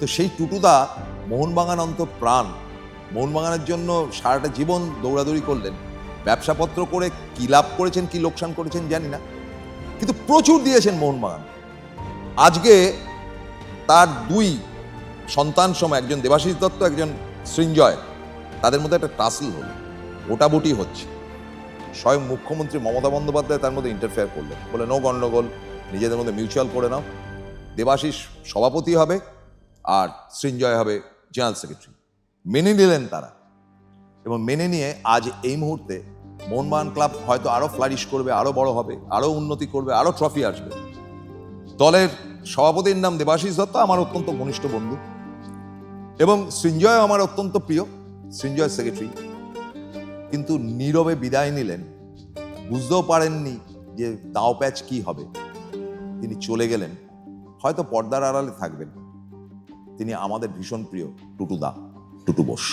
তো সেই টুটুদা মোহনবাগান অন্ত প্রাণ। মোহনবাগানের জন্য সারাটা জীবন দৌড়াদৌড়ি করলেন। ব্যবসাপত্র করে কি লাভ করেছেন, কি লোকসান করেছেন জানি না। কিন্তু প্রচুর দিয়েছেন মোহনবাগান। আজকে তার দুই সন্তান সময় একজন দেবাশিস দত্ত, একজন সৃঞ্জয়, তাদের মধ্যে একটা টাসল হল। ওটাবুটি হচ্ছে। স্বয়ং মুখ্যমন্ত্রী মমতা বন্দ্যোপাধ্যায় তার মধ্যে ইন্টারফেয়ার করলেন। বলে নো গন্ডগোল, নিজেদের মধ্যে মিউচুয়াল করে নাও। দেবাশিস সভাপতি হবে আর সৃঞ্জয় হবে জেনারেল সেক্রেটারি। মেনে নিলেন তারা। এবং মেনে নিয়ে আজ এই মুহূর্তে মোহনবাগান ক্লাব হয়তো আরও ফ্লারিশ করবে, আরও বড় হবে, আরও উন্নতি করবে, আরও ট্রফি আসবে। দলের সভাপতির নাম দেবাশিস দত্ত আমার অত্যন্ত ঘনিষ্ঠ বন্ধু। এবং সৃঞ্জয় আমার অত্যন্ত প্রিয়, সৃঞ্জয় সেক্রেটারি। কিন্তু নীরবে বিদায় নিলেন। বুঝতেও পারেননি যে দাও প্যাচ কি হবে। তিনি চলে গেলেন। হয়তো পর্দার আড়ালে থাকবেন। তিনি আমাদের ভীষণ প্রিয় টুটুদা টুটু বোস